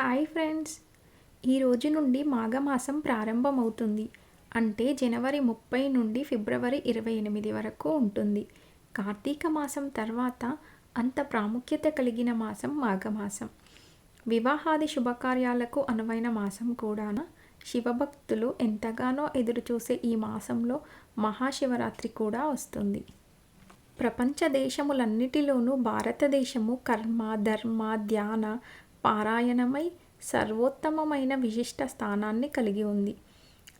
Hi friends. ఈ రోజు నుండి మాఘమాసం ప్రారంభమవుతుంది. అంటే జనవరి ముప్పై నుండి ఫిబ్రవరి ఇరవై ఎనిమిది వరకు ఉంటుంది. కార్తీక మాసం తర్వాత అంత ప్రాముఖ్యత కలిగిన మాసం మాఘమాసం. వివాహాది శుభకార్యాలకు అనువైన మాసం కూడా శివభక్తులు ఎంతగానో ఎదురుచూసే ఈ మాసంలో మహాశివరాత్రి కూడా వస్తుంది. ప్రపంచ దేశములన్నిటిలోనూ భారతదేశము కర్మ ధర్మ ధ్యాన పారాయణమై సర్వోత్తమమైన విశిష్ట స్థానాన్ని కలిగి ఉంది.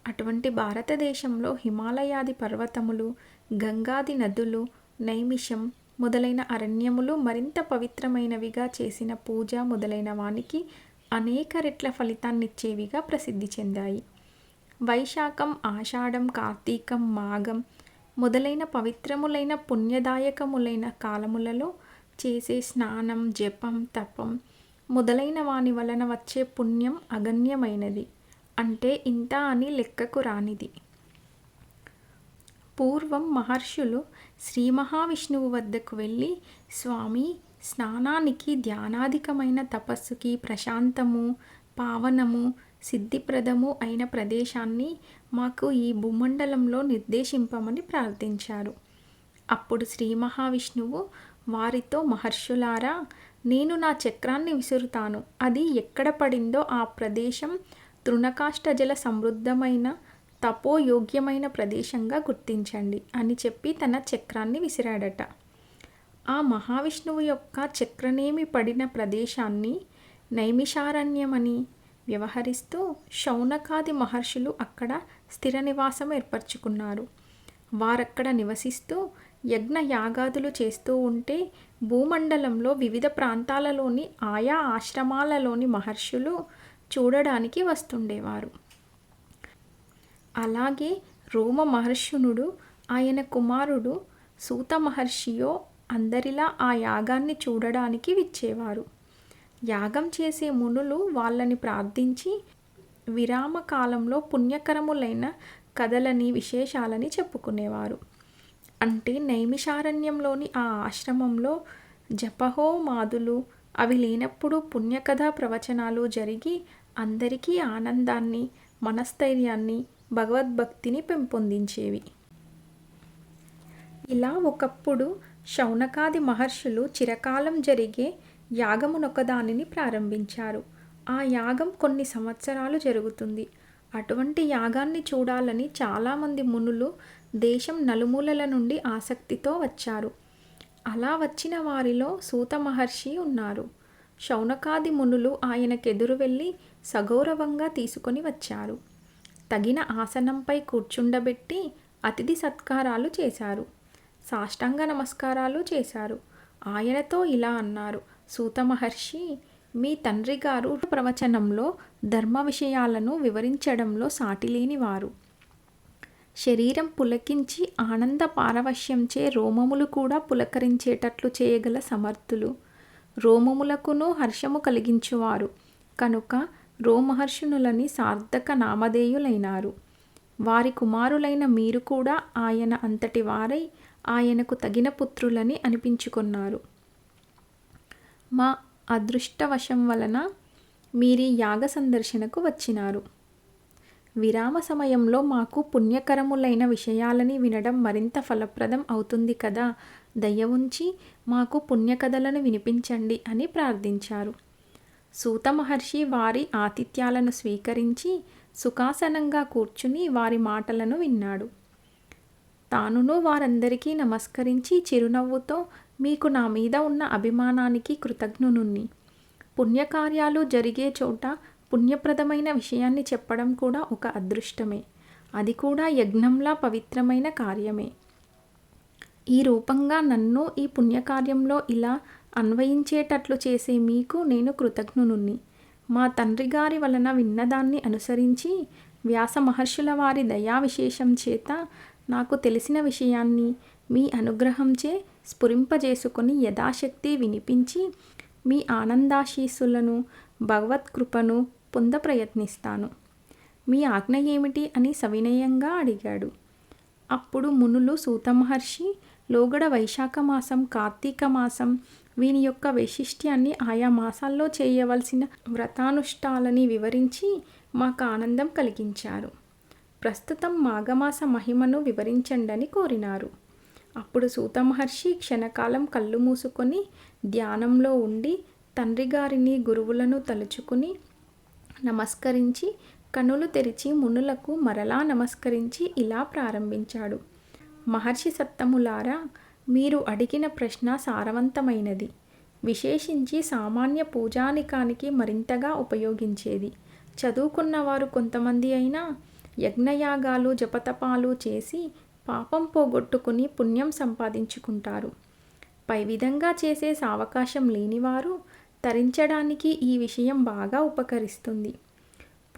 అటువంటి భారతదేశంలో హిమాలయాది పర్వతములు గంగాది నదులు నైమిషం మొదలైన అరణ్యములు మరింత పవిత్రమైనవిగా చేసిన పూజ మొదలైన వానికి అనేక రెట్ల ఫలితాన్నిచ్చేవిగా ప్రసిద్ధి చెందాయి. వైశాఖం ఆషాఢం కార్తీకం మాఘం మొదలైన పవిత్రములైన పుణ్యదాయకములైన కాలములలో చేసే స్నానం జపం తపం మొదలైన వాని వలన వచ్చే పుణ్యం అగణ్యమైనది. అంటే ఇంత అని లెక్కకు రానిది. పూర్వం మహర్షులు శ్రీ మహావిష్ణువు వద్దకు వెళ్ళి స్వామి స్నానానికి ధ్యానాధికమైన తపస్సుకి ప్రశాంతము పావనము సిద్ధిప్రదము అయిన ప్రదేశాన్ని మాకు ఈ భూమండలంలో నిర్దేశింపమని ప్రార్థించారు. అప్పుడు శ్రీ మహావిష్ణువు వారితో మహర్షులారా నేను నా చక్రాన్ని విసురుతాను. అది ఎక్కడ పడిందో ఆ ప్రదేశం తృణకాష్టజల సమృద్ధమైన తపోయోగ్యమైన ప్రదేశంగా గుర్తించండి అని చెప్పి తన చక్రాన్ని విసిరాడట. ఆ మహావిష్ణువు యొక్క చక్రనేమి పడిన ప్రదేశాన్ని నైమిషారణ్యమని వ్యవహరిస్తూ శౌనకాది మహర్షులు అక్కడ స్థిర నివాసం ఏర్పరచుకున్నారు. వారక్కడ నివసిస్తూ యజ్ఞ యాగాదులు చేస్తూ ఉంటే భూమండలంలో వివిధ ప్రాంతాలలోని ఆయా ఆశ్రమాలలోని మహర్షులు చూడడానికి వస్తుండేవారు. అలాగే రోమ మహర్షునుడు ఆయన కుమారుడు సూత మహర్షియో అందరిలా ఆ యాగాన్ని చూడడానికి విచ్చేవారు. యాగం చేసే మునులు వాళ్ళని ప్రార్థించి విరామ కాలంలో పుణ్యకరములైన కథలని విశేషాలని చెప్పుకునేవారు. అంటే నైమిషారణ్యంలోని ఆ ఆశ్రమంలో జపహోమాదులు అవి లేనప్పుడు పుణ్యకథా ప్రవచనాలు జరిగి అందరికీ ఆనందాన్ని మనస్థైర్యాన్ని భగవద్భక్తిని పెంపొందించేవి. ఇలా ఒకప్పుడు శౌనకాది మహర్షులు చిరకాలం జరిగే యాగమునొకదానిని ప్రారంభించారు. ఆ యాగం కొన్ని సంవత్సరాలు జరుగుతుంది. అటువంటి యాగాన్ని చూడాలని చాలామంది మునులు దేశం నలుమూలల నుండి ఆసక్తితో వచ్చారు. అలా వచ్చిన వారిలో సూత మహర్షి ఉన్నారు. శౌనకాది మునులు ఆయనకెదురు వెళ్ళి సగౌరవంగా తీసుకొని వచ్చారు. తగిన ఆసనంపై కూర్చుండబెట్టి అతిథి సత్కారాలు చేశారు. సాష్టాంగ నమస్కారాలు చేశారు. ఆయనతో ఇలా అన్నారు సూత మహర్షి మీ తండ్రి గారు ప్రవచనంలో ధర్మ విషయాలను వివరించడంలో సాటిలేని వారు. శరీరం పులకించి ఆనంద పారవశ్యంచే రోమములు కూడా పులకరించేటట్లు చేయగల సమర్థులు. రోమములకును హర్షము కలిగించువారు. కనుక రోమహర్షునులని సార్థక నామధేయులైనారు. వారి కుమారులైన మీరు కూడా ఆయన అంతటి వారై ఆయనకు తగిన పుత్రులని అనిపించుకున్నారు. మా అదృష్టవశం వలన మీరీ యాగ సందర్శనకు వచ్చినారు. విరామ సమయంలో మాకు పుణ్యకరములైన విషయాలని వినడం మరింత ఫలప్రదం అవుతుంది కదా? దయ ఉంచి మాకు పుణ్యకథలను వినిపించండి అని ప్రార్థించారు. సూత మహర్షి వారి ఆతిథ్యాలను స్వీకరించి సుఖాసనంగా కూర్చుని వారి మాటలను విన్నాడు. తానును వారందరికీ నమస్కరించి చిరునవ్వుతో మీకు నా మీద ఉన్న అభిమానానికి కృతజ్ఞునున్ని. పుణ్యకార్యాలు జరిగే చోట పుణ్యప్రదమైన విషయాన్ని చెప్పడం కూడా ఒక అదృష్టమే. అది కూడా యజ్ఞంలా పవిత్రమైన కార్యమే. ఈ రూపంగా నన్ను ఈ పుణ్యకార్యంలో ఇలా అన్వయించేటట్లు చేసే మీకు నేను కృతజ్ఞునున్ని. మా తండ్రి గారి వలన విన్నదాన్ని అనుసరించి వ్యాస మహర్షుల వారి దయా విశేషం చేత నాకు తెలిసిన విషయాన్ని మీ అనుగ్రహంచే స్ఫురింపజేసుకొని యథాశక్తి వినిపించి మీ ఆనందాశీస్సులను భగవత్కృపను పొంద ప్రయత్నిస్తాను. మీ ఆజ్ఞ ఏమిటి అని సవినయంగా అడిగాడు. అప్పుడు మునులు సూతమహర్షి లోగడ వైశాఖ మాసం కార్తీక మాసం వీని యొక్క వైశిష్ట్యాన్ని ఆయా మాసాల్లో చేయవలసిన వ్రతానుష్ఠాలని వివరించి మాకు ఆనందం కలిగించారు. ప్రస్తుతం మాఘమాస మహిమను వివరించండని కోరినారు. అప్పుడు సూత మహర్షి క్షణకాలం కళ్ళు మూసుకొని ధ్యానంలో ఉండి తండ్రి గారిని గురువులను తలుచుకుని నమస్కరించి కనులు తెరిచి మునులకు మరలా నమస్కరించి ఇలా ప్రారంభించాడు. మహర్షి సత్తములారా మీరు అడిగిన ప్రశ్న సారవంతమైనది. విశేషించి సామాన్య పూజానికానికి మరింతగా ఉపయోగించేది. చదువుకున్నవారు కొంతమంది అయినా యజ్ఞయాగాలు జపతపాలు చేసి పాపం పోగొట్టుకుని పుణ్యం సంపాదించుకుంటారు. పై విధంగా చేసే సావకాశం లేనివారు తరించడానికి ఈ విషయం బాగా ఉపకరిస్తుంది.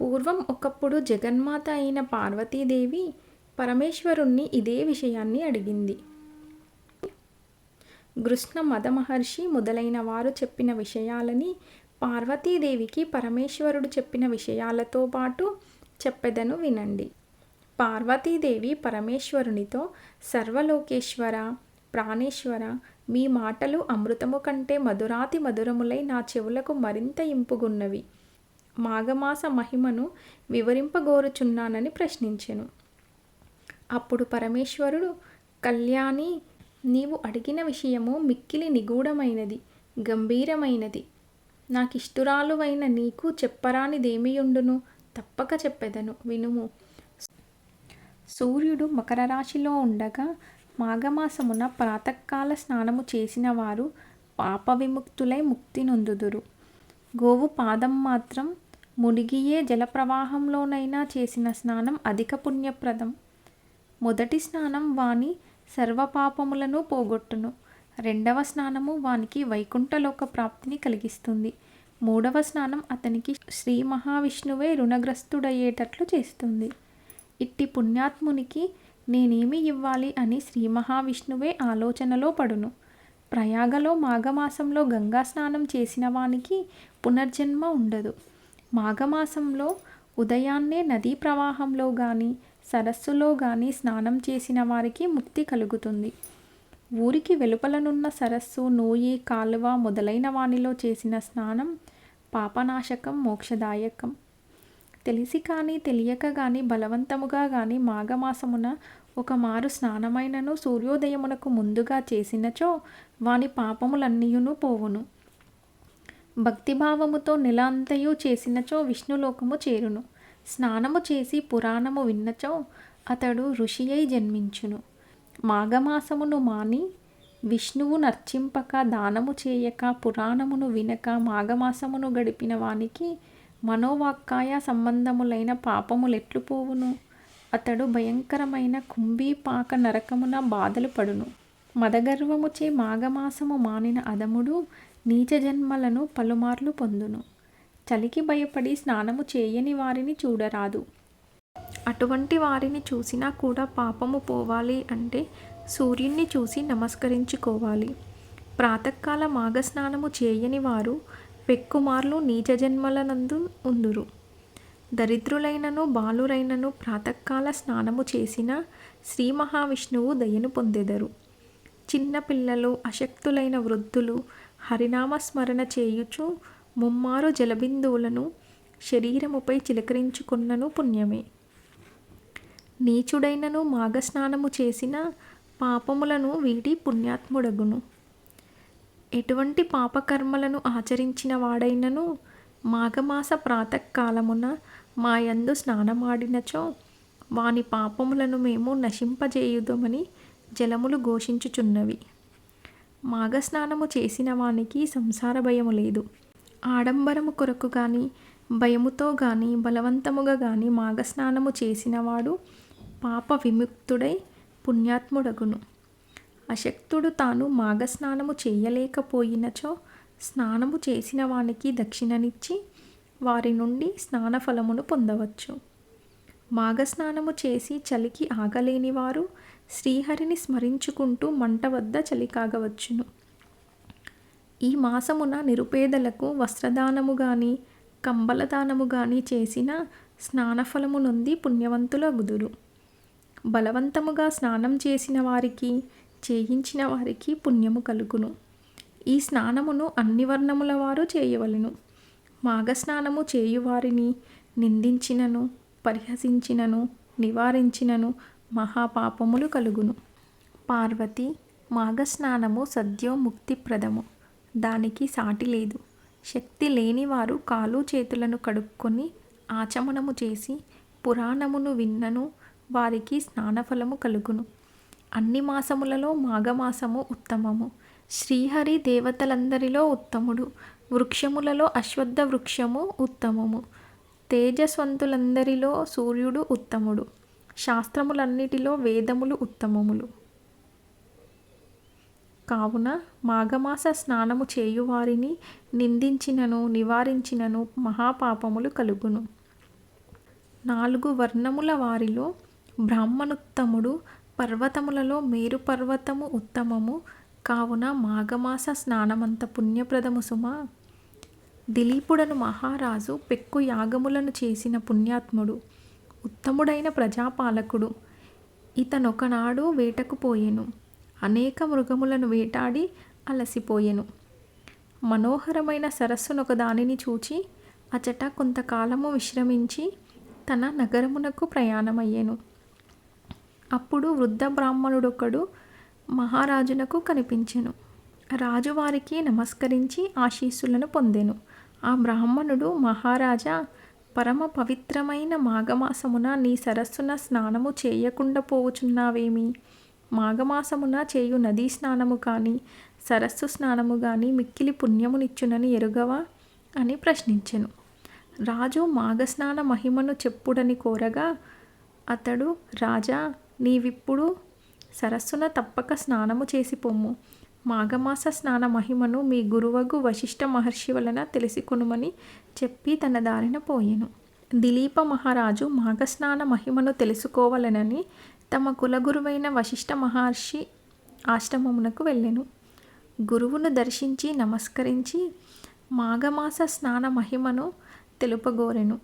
పూర్వం ఒకప్పుడు జగన్మాత అయిన పార్వతీదేవి పరమేశ్వరుణ్ణి ఇదే విషయాన్ని అడిగింది. కృష్ణ మదమహర్షి మొదలైన వారు చెప్పిన విషయాలని పార్వతీదేవికి పరమేశ్వరుడు చెప్పిన విషయాలతో పాటు చెప్పెదను వినండి. పార్వతీదేవి పరమేశ్వరునితో సర్వలోకేశ్వర ప్రాణేశ్వర మీ మాటలు అమృతము కంటే మధురాతి మధురములై నా చెవులకు మరింత ఇంపుగున్నవి. మాఘమాస మహిమను వివరింపగోరుచున్నానని ప్రశ్నించెను. అప్పుడు పరమేశ్వరుడు కళ్యాణి నీవు అడిగిన విషయము మిక్కిలి నిగూఢమైనది గంభీరమైనది. నాకిష్టురాలువైన నీకు చెప్పరానిదేమియుండును? తప్పక చెప్పెదను. వినుము. సూర్యుడు మకర రాశిలో ఉండగా మాఘమాసమున ప్రాతకాల స్నానము చేసిన వారు పాప విముక్తులై ముక్తి నొందుదురు. గోవు పాదం మాత్రం మునిగియే జలప్రవాహంలోనైనా చేసిన స్నానం అధిక పుణ్యప్రదం. మొదటి స్నానం వాని సర్వపాపములను పోగొట్టును. రెండవ స్నానము వానికి వైకుంఠలోక ప్రాప్తిని కలిగిస్తుంది. మూడవ స్నానం అతనికి శ్రీ మహావిష్ణువే రుణగ్రస్తుడయ్యేటట్లు చేస్తుంది. ఇట్టి పుణ్యాత్మునికి నేనేమి ఇవ్వాలి అని శ్రీ మహావిష్ణువే ఆలోచనలో పడును. ప్రయాగలో మాఘమాసంలో గంగా స్నానం చేసిన వానికి పునర్జన్మ ఉండదు. మాఘమాసంలో ఉదయాన్నే నదీ ప్రవాహంలో కానీ సరస్సులో కానీ స్నానం చేసిన వారికి ముక్తి కలుగుతుంది. ఊరికి వెలుపలనున్న సరస్సు నూయి కాలువ మొదలైన వానిలో చేసిన స్నానం పాపనాశకం మోక్షదాయకం. తెలిసి కానీ తెలియక కానీ బలవంతముగా కానీ మాఘమాసమున ఒక మారు స్నానమైనను సూర్యోదయమునకు ముందుగా చేసినచో వాని పాపములన్నీయును పోవును. భక్తిభావముతో నిలాంతయు చేసినచో విష్ణులోకము చేరును. స్నానము చేసి పురాణము విన్నచో అతడు ఋషి అయి జన్మించును. మాఘమాసమును మాని విష్ణువు నర్చింపక దానము చేయక పురాణమును వినక మాఘమాసమును గడిపిన వానికి మనోవాక్కాయ సంబంధములైన పాపములెట్లు పోవును అతడు భయంకరమైన కుంభీపాక నరకమున బాధలు పడును మదగర్వముచే మాఘమాసము మానిన అదముడు నీచ జన్మలను పలుమార్లు పొందును. చలికి భయపడి స్నానము చేయని వారిని చూడరాదు. అటువంటి వారిని చూసినా కూడా పాపము పోవాలి అంటే సూర్యున్ని చూసి నమస్కరించుకోవాలి. ప్రాతకాల మాఘస్నానము చేయని వారు పెక్కుమార్లు నీచ జన్మలనందు ఉందురు. దరిద్రులైనను బాలురైనను ప్రాతకాల స్నానము చేసిన శ్రీ మహావిష్ణువు దయను పొందెదరు. చిన్నపిల్లలు అశక్తులైన వృద్ధులు హరినామస్మరణ చేయుచు ముమ్మారు జలబిందువులను శరీరముపై చిలకరించుకున్నను పుణ్యమే. నీచుడైనను మాఘస్నానము చేసిన పాపములను వీడి పుణ్యాత్ముడగును. ఎటువంటి పాపకర్మలను ఆచరించిన వాడైనను మాఘమాస ప్రాతకాలమున మాయందు స్నానమాడినచో వాని పాపములను మేము నశింపజేయుదమని జలములు ఘోషించుచున్నవి. మాఘస్నానము చేసిన వానికి సంసార భయము లేదు. ఆడంబరము కొరకు కానీ భయముతో కానీ బలవంతముగా కానీ మాఘస్నానము చేసినవాడు పాప విముక్తుడై పుణ్యాత్ముడగును. అశక్తుడు తాను మాఘస్నానము చేయలేకపోయినచో స్నానము చేసిన వానికి దక్షిణనిచ్చి వారి నుండి స్నానఫలమును పొందవచ్చు. మాఘస్నానము చేసి చలికి ఆగలేని వారు శ్రీహరిని స్మరించుకుంటూ మంట వద్ద చలికాగవచ్చును ఈ మాసమున నిరుపేదలకు వస్త్రదానము కానీ కంబలదానము కానీ చేసిన స్నానఫలము నొంది పుణ్యవంతులగుదురు బలవంతముగా స్నానం చేసిన వారికి చేయించిన వారికి పుణ్యము కలుగును. ఈ స్నానమును అన్ని వర్ణముల వారు చేయవలెను. మాఘస్నానము చేయువారిని నిందించినను పరిహసించినను నివారించినను మహాపాపములు కలుగును. పార్వతి మాఘస్నానము సద్యో ముక్తిప్రదము. దానికి సాటి లేదు. శక్తి లేనివారు కాలు చేతులను కడుక్కొని ఆచమనము చేసి పురాణమును విన్నను. వారికి స్నానఫలము కలుగును. అన్ని మాసములలో మాఘమాసము ఉత్తమము. శ్రీహరి దేవతలందరిలో ఉత్తముడు. వృక్షములలో అశ్వత్థ వృక్షము ఉత్తమము. తేజస్వంతులందరిలో సూర్యుడు ఉత్తముడు. శాస్త్రములన్నిటిలో వేదములు ఉత్తమములు. కావున మాఘమాస స్నానము చేయువారిని నిందించినను నివారించినను మహాపాపములు కలుగును. నాలుగు వర్ణముల వారిలో బ్రాహ్మణుత్తముడు పర్వతములలో మేరు పర్వతము ఉత్తమము. కావున మాఘమాస స్నానమంత పుణ్యప్రదము సుమా. దిలీపుడను మహారాజు పెక్కు యాగములను చేసిన పుణ్యాత్ముడు ఉత్తముడైన ప్రజాపాలకుడు. ఇతనొకనాడు వేటకు పోయెను. అనేక మృగములను వేటాడి అలసిపోయెను. మనోహరమైన సరస్సునొక దానిని చూచి అచట కొంతకాలము విశ్రమించి తన నగరమునకు ప్రయాణమయ్యెను. అప్పుడు వృద్ధ బ్రాహ్మణుడొకడు మహారాజునకు కనిపించెను. రాజువారికి నమస్కరించి ఆశీస్సులను పొందెను. ఆ బ్రాహ్మణుడు మహారాజా పరమ పవిత్రమైన మాఘమాసమున నీ సరస్సున స్నానము చేయకుండా పోవుచున్నావేమి? మాఘమాసమున చేయు నదీ స్నానము కానీ సరస్సు స్నానము కానీ మిక్కిలి పుణ్యమునిచ్చునని ఎరుగవా? అని ప్రశ్నించెను. రాజు మాఘస్నాన మహిమను చెప్పుడని కోరగా అతడు రాజా నీవిప్పుడు సరస్సున తప్పక స్నానము చేసి పొమ్ము. మాఘమాస స్నాన మహిమను మీ గురువగు వశిష్ఠ మహర్షి వలన తెలుసుకొనుమని చెప్పి తన దారిన పోయెను. దిలీప మహారాజు మాఘస్నాన మహిమను తెలుసుకోవాలనని తమ కులగురువైన వశిష్ఠ మహర్షి ఆశ్రమమునకు వెళ్ళెను. గురువును దర్శించి నమస్కరించి మాఘమాస స్నాన మహిమను తెలుపగోరెను.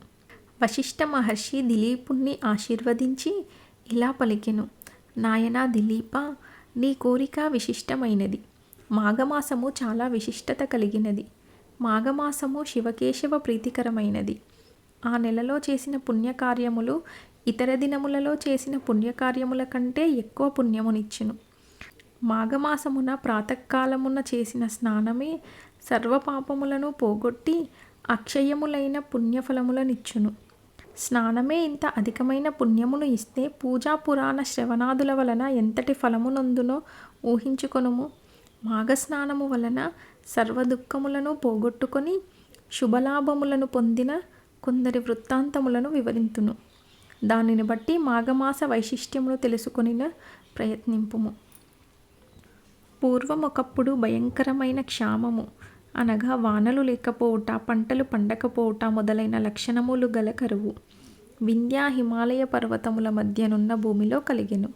వశిష్ఠ మహర్షి దిలీపుణ్ణి ఆశీర్వదించి ఇలా పలికెను. నాయనా దిలీప నీ కోరిక విశిష్టమైనది. మాఘమాసము చాలా విశిష్టత కలిగినది. మాఘమాసము శివకేశవ ప్రీతికరమైనది. ఆ నెలలో చేసిన పుణ్యకార్యములు ఇతర దినములలో చేసిన పుణ్యకార్యముల కంటే ఎక్కువ పుణ్యమునిచ్చును. మాఘమాసమున ప్రాతకాలమున చేసిన స్నానమే సర్వపాపములను పోగొట్టి అక్షయములైన పుణ్యఫలములనిచ్చును. స్నానమే ఇంత అధికమైన పుణ్యమును ఇస్తే పూజా పురాణ శ్రవణాదుల వలన ఎంతటి ఫలమునందునో ఊహించుకొనుము. మాఘస్నానము వలన సర్వదుఃఖములను పోగొట్టుకొని శుభలాభములను పొందిన కొందరి వృత్తాంతములను వివరింతును. దానిని బట్టి మాఘమాస వైశిష్ట్యమును తెలుసుకొనిన ప్రయత్నింపుము. పూర్వం ఒకప్పుడు భయంకరమైన క్షామము. అనగా వానలు లేకపోవుట పంటలు పండకపోవుట మొదలైన లక్షణములు గల కరువు. వింధ్యా హిమాలయ పర్వతముల మధ్యనున్న భూమిలో కలిగెను.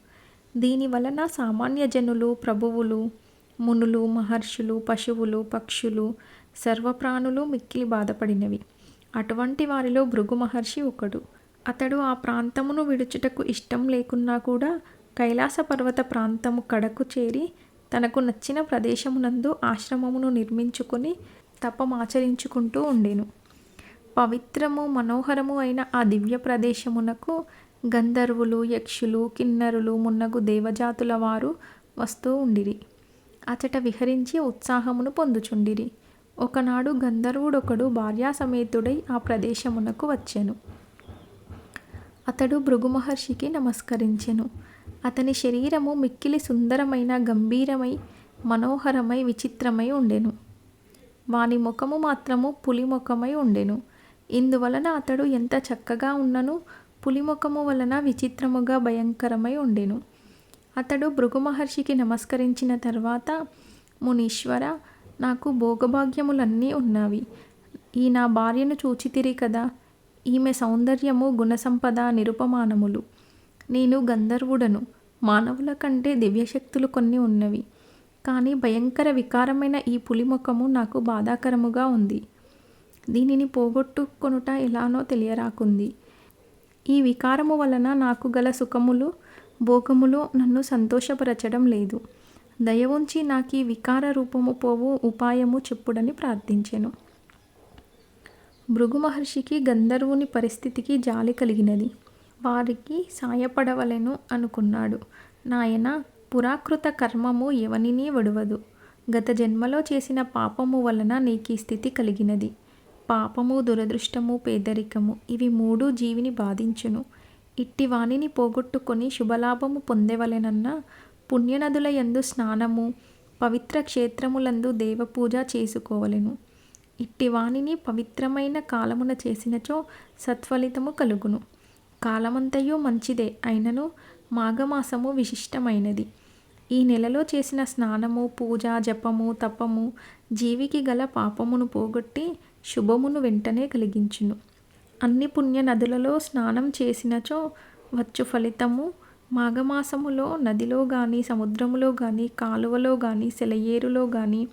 దీని వలన సామాన్య జనులు ప్రభువులు మునులు మహర్షులు పశువులు పక్షులు సర్వప్రాణులు మిక్కిలి బాధపడినవి. అటువంటి వారిలో భృగు మహర్షి ఒకడు. అతడు ఆ ప్రాంతమును విడుచుటకు ఇష్టం లేకున్నా కూడా కైలాస పర్వత ప్రాంతము కడకు చేరి తనకు నచ్చిన ప్రదేశమునందు ఆశ్రమమును నిర్మించుకొని తపమాచరించుకుంటూ ఉండెను. పవిత్రము మనోహరము అయిన ఆ దివ్య ప్రదేశమునకు గంధర్వులు యక్షులు కిన్నరులు మున్నగు దేవజాతుల వారు వస్తూ ఉండిరి. అచట విహరించి ఉత్సాహమును పొందుచుండిరి. ఒకనాడు గంధర్వుడొకడు భార్యాసమేతుడై ఆ ప్రదేశమునకు వచ్చెను. అతడు భృగు మహర్షికి నమస్కరించెను. అతని శరీరము మిక్కిలి సుందరమైన గంభీరమై మనోహరమై విచిత్రమై ఉండెను. వాని ముఖము మాత్రము పులిముఖమై ఉండెను. ఇందువలన అతడు ఎంత చక్కగా ఉన్నను పులిముఖము వలన విచిత్రముగా భయంకరమై ఉండెను. అతడు భృగు మహర్షికి నమస్కరించిన తర్వాత మునీశ్వర నాకు భోగభాగ్యములన్నీ ఉన్నవి. ఈ నా భార్యను చూచితిరి కదా. ఈమె సౌందర్యము గుణసంపద నిరుపమానములు. నేను గంధర్వుడను. మానవుల కంటే దివ్యశక్తులు కొన్ని ఉన్నవి. కానీ భయంకర వికారమైన ఈ పులిముఖము నాకు బాధాకరముగా ఉంది. దీనిని పోగొట్టుకొనుట ఎలానో తెలియరాకుంది. ఈ వికారము వలన నాకు గల సుఖములు భోగములు నన్ను సంతోషపరచడం లేదు. దయ ఉంచి ఈ వికార రూపము పోవు ఉపాయము చెప్పుడని ప్రార్థించెను. భృగు మహర్షికి గంధర్వుని పరిస్థితికి జాలి కలిగినది. వారికి సాయపడవలెను అనుకున్నాడు. నాయన పురాకృత కర్మము ఎవనినీ వడువదు. గత జన్మలో చేసిన పాపము వలన నీకీ స్థితి కలిగినది. పాపము దురదృష్టము పేదరికము ఇవి మూడు జీవిని బాధించును. ఇట్టి వాణిని పోగొట్టుకొని శుభలాభము పొందేవలెనన్న పుణ్యనదుల యందు స్నానము పవిత్ర క్షేత్రములందు దేవపూజ చేసుకోవలెను. ఇట్టి వాణిని పవిత్రమైన కాలమున చేసినచో సత్ఫలితము కలుగును. కాలమంతయు మంచిదే అయినను మాఘమాసము విశిష్టమైనది. ఈ నెలలో చేసిన స్నానము పూజ జపము తపము జీవికి గల పాపమును పోగొట్టి శుభమును వెంటనే కలిగించును. అన్ని పుణ్య నదులలో స్నానం చేసినచో వచ్చు ఫలితము మాఘమాసములో నదిలో కానీ సముద్రములో కానీ కాలువలో కానీ సెలయేరులో కానీ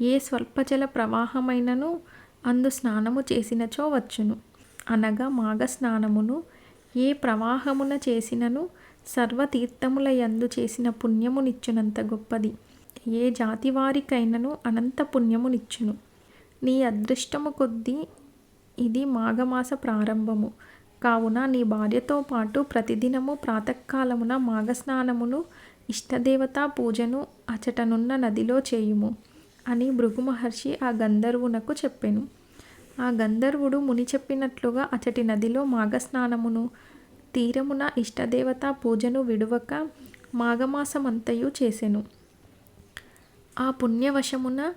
ఏ స్వల్పజల ప్రవాహమైనను అందు స్నానము చేసినచో వచ్చును. అనగా మాఘ స్నానమును ఏ ప్రవాహమున చేసినను సర్వతీర్థముల యందు చేసిన పుణ్యమునిచ్చునంత గొప్పది. ఏ జాతి వారికైనను అనంత పుణ్యమునిచ్చును. నీ అదృష్టము కొద్దీ ఇది మాఘమాస ప్రారంభము. కావున నీ భార్యతో పాటు ప్రతిదినము ప్రాతకాలమున మాఘస్నానమును ఇష్టదేవతా పూజను అచటనున్న నదిలో చేయుము అని భృగు మహర్షి ఆ గంధర్వునకు చెప్పెను. ఆ గంధర్వుడు ముని చెప్పినట్లుగా అచటి నదిలో మాఘస్నానమును తీరమున ఇష్టదేవతా పూజను విడువక మాఘమాసమంతయు చేసెను. ఆ పుణ్యవశమున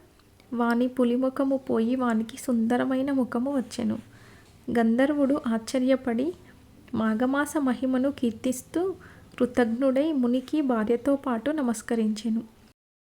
వాని పులిముఖము పోయి వానికి సుందరమైన ముఖము వచ్చెను. గంధర్వుడు ఆశ్చర్యపడి మాఘమాస మహిమను కీర్తిస్తూ కృతజ్ఞుడై మునికి భార్యతో పాటు నమస్కరించెను.